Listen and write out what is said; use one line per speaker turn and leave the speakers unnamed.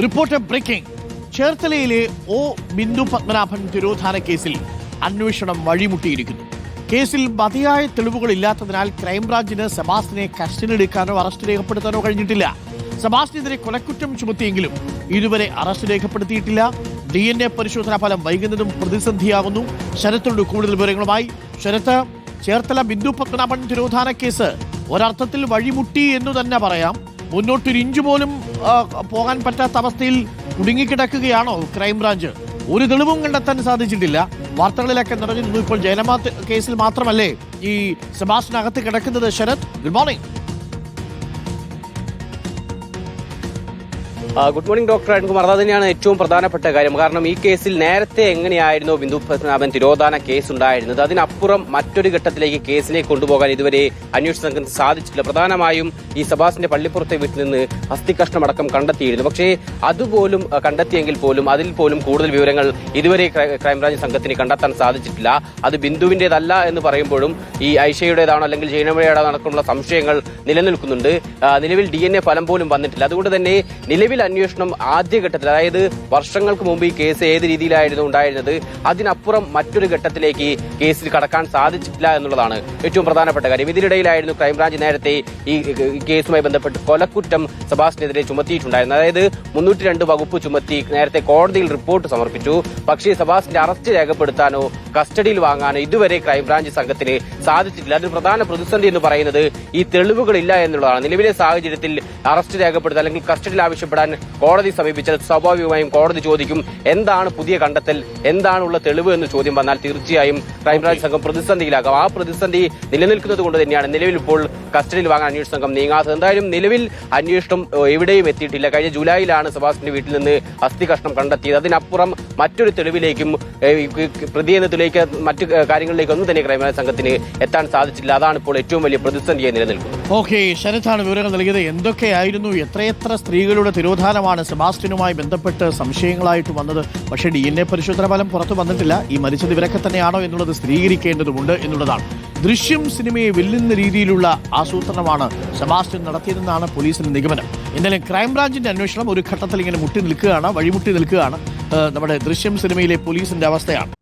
Reporter breaking. ചേർത്തലയിലെ O Bindu Padmanabhan തിരോധാന കേസിൽ അന്വേഷണം വഴിമുട്ടിയിരിക്കുന്നു. കേസിൽ മതിയായ തെളിവുകൾ ഇല്ലാത്തതിനാൽ ക്രൈംബ്രാഞ്ചിന് സെബാസ്റ്റിനെ കസ്റ്റഡിയിലെടുക്കാനോ അറസ്റ്റ് രേഖപ്പെടുത്താനോ കഴിഞ്ഞിട്ടില്ല. സെബാസ്റ്റിനെതിരെ കൊലക്കുറ്റം ചുമത്തിയെങ്കിലും ഇതുവരെ അറസ്റ്റ് രേഖപ്പെടുത്തിയിട്ടില്ല. ഡി എൻ എ പരിശോധനാ ഫലം വൈകുന്നതും പ്രതിസന്ധിയാകുന്നു. ശരത്തോട് കൂടുതൽ വിവരങ്ങളുമായി. ശരത്ത് ചേർത്തല ബിന്ദു പത്മനാഭൻ തിരോധാന കേസ് ഒരർത്ഥത്തിൽ വഴിമുട്ടി എന്ന് തന്നെ പറയാം. മുന്നോട്ടൊരിഞ്ചു പോലും പോകാൻ പറ്റാത്ത അവസ്ഥയിൽ കുടുങ്ങിക്കിടക്കുകയാണോ ക്രൈംബ്രാഞ്ച്? ഒരു തെളിവും കണ്ടെത്താൻ സാധിച്ചിട്ടില്ല. വാർത്തകളിലൊക്കെ നിറഞ്ഞു ഇപ്പോൾ ജയലമാ കേസിൽ മാത്രമല്ലേ ഈ സെബാസ്റ്റിനകത്ത് കിടക്കുന്നത് Sarath? Good morning
good morning doctor Arunkumar അത് തന്നെയാണ് ഏറ്റവും പ്രധാനപ്പെട്ട കാര്യം. കാരണം ഈ കേസിൽ നേരത്തെ എങ്ങനെയായിരുന്നു ബിന്ദു പത്മനാഭൻ തിരോധാന കേസ് ഉണ്ടായിരുന്നത് അതിനപ്പുറം മറ്റൊരു ഘട്ടത്തിലേക്ക് കേസിനെ കൊണ്ടുപോകാൻ ഇതുവരെ അന്വേഷണ സംഘം സാധിച്ചിട്ടില്ല. പ്രധാനമായും ഈ സബാസിന്റെ പള്ളിപ്പുറത്തെ വീട്ടിൽ നിന്ന് അസ്ഥികഷ്ണമടക്കം കണ്ടെത്തിയിരുന്നു. പക്ഷേ അതുപോലും കണ്ടെത്തിയെങ്കിൽ പോലും അതിൽ പോലും കൂടുതൽ വിവരങ്ങൾ ഇതുവരെ ക്രൈ- ക്രൈംബ്രാഞ്ച് സംഘത്തിന് കണ്ടെത്താൻ സാധിച്ചിട്ടില്ല. അത് ബിന്ദുവിന്റേതല്ല എന്ന് പറയുമ്പോഴും ഈ ഐഷയുടേതാണോ അല്ലെങ്കിൽ ജൈനമഴയുടെ നടക്കുള്ള സംശയങ്ങൾ നിലനിൽക്കുന്നുണ്ട്. നിലവിൽ ഡി എൻ എ ഫലം പോലും വന്നിട്ടില്ല. അതുകൊണ്ട് തന്നെ നിലവിൽ അന്വേഷണം ആദ്യഘട്ടത്തിൽ അതായത് വർഷങ്ങൾക്ക് മുമ്പ് ഈ കേസ് ഏത് രീതിയിലായിരുന്നു ഉണ്ടായിരുന്നത് അതിനപ്പുറം മറ്റൊരു ഘട്ടത്തിലേക്ക് കേസിൽ കടക്കാൻ സാധിച്ചിട്ടില്ല എന്നുള്ളതാണ് ഏറ്റവും പ്രധാനപ്പെട്ട കാര്യം. ഇതിനിടയിലായിരുന്നു ക്രൈംബ്രാഞ്ച് നേരത്തെ ഈ കേസുമായി ബന്ധപ്പെട്ട് കൊലക്കുറ്റം സബാസിനെതിരെ ചുമത്തിയിട്ടുണ്ടായിരുന്നു അതായത് മുന്നൂറ്റി രണ്ട് വകുപ്പ് ചുമത്തി നേരത്തെ കോടതിയിൽ റിപ്പോർട്ട് സമർപ്പിച്ചു. പക്ഷേ സബാസിന്റെ അറസ്റ്റ് രേഖപ്പെടുത്താനോ കസ്റ്റഡിയിൽ വാങ്ങാൻ ഇതുവരെ ക്രൈംബ്രാഞ്ച് സംഘത്തിന് സാധിച്ചിട്ടില്ല. അതിന് പ്രധാന പ്രതിസന്ധി എന്ന് പറയുന്നത് ഈ തെളിവുകളില്ല എന്നുള്ളതാണ്. നിലവിലെ സാഹചര്യത്തിൽ അറസ്റ്റ് രേഖപ്പെടുത്താൻ അല്ലെങ്കിൽ കസ്റ്റഡിയിൽ ആവശ്യപ്പെടാൻ കോടതി സമീപിച്ചാൽ സ്വാഭാവികമായും കോടതി ചോദിക്കും എന്താണ് പുതിയ കണ്ടെത്തൽ? എന്താണുള്ള തെളിവ്? എന്ന് ചോദ്യം വന്നാൽ തീർച്ചയായും ക്രൈംബ്രാഞ്ച് സംഘം പ്രതിസന്ധിയിലാകും. ആ പ്രതിസന്ധി നിലനിൽക്കുന്നത് കൊണ്ട് തന്നെയാണ് നിലവിൽ ഇപ്പോൾ കസ്റ്റഡിയിൽ വാങ്ങാൻ അന്വേഷണ സംഘം നീങ്ങാത്തത്. എന്തായാലും നിലവിൽ അന്വേഷണം എവിടെയും എത്തിയിട്ടില്ല. കഴിഞ്ഞ ജൂലൈയിലാണ് സെബാസ്റ്റിന്റെ വീട്ടിൽ നിന്ന് അസ്ഥി കഷ്ണം കണ്ടെത്തിയത്. അതിനപ്പുറം മറ്റൊരു തെളിവിലേക്കും ഏഹ്, ഈ മറ്റ് കാര്യങ്ങളിലേക്കൊന്നും തന്നെ ക്രൈംബ്രാഞ്ച് സംഘത്തിന് എത്താൻ സാധിച്ചില്ല. അതാണ് ഇപ്പോൾ ഏറ്റവും വലിയ പ്രതിസന്ധിയായി നിലനിൽക്കുന്നത്.
ഓക്കെ ശരത്താണ് വിവരങ്ങൾ നൽകിയത്. എന്തൊക്കെയായിരുന്നു? എത്രയെത്ര സ്ത്രീകളുടെ തിരോധാനമാണ് സെബാസ്റ്റിനുമായി ബന്ധപ്പെട്ട് സംശയങ്ങളായിട്ട് വന്നത്? പക്ഷേ ഡി എൻ എ പരിശോധന ഫലം പുറത്തു വന്നിട്ടില്ല. ഈ മരിച്ചത് ഇവരൊക്കെ തന്നെയാണോ എന്നുള്ളത് സ്ഥിരീകരിക്കേണ്ടതുണ്ട് എന്നുള്ളതാണ്. ദൃശ്യം സിനിമയെ വെല്ലുന്ന രീതിയിലുള്ള ആസൂത്രണമാണ് സെബാസ്റ്റ്യൻ നടത്തിയതെന്നാണ് പോലീസിന്റെ നിഗമനം. എന്നാലും ക്രൈംബ്രാഞ്ചിന്റെ അന്വേഷണം ഒരു ഘട്ടത്തിൽ ഇങ്ങനെ മുട്ടി നിൽക്കുകയാണ് വഴിമുട്ടി നിൽക്കുകയാണ്. നമ്മുടെ ദൃശ്യം സിനിമയിലെ പോലീസിന്റെ അവസ്ഥയാണ്.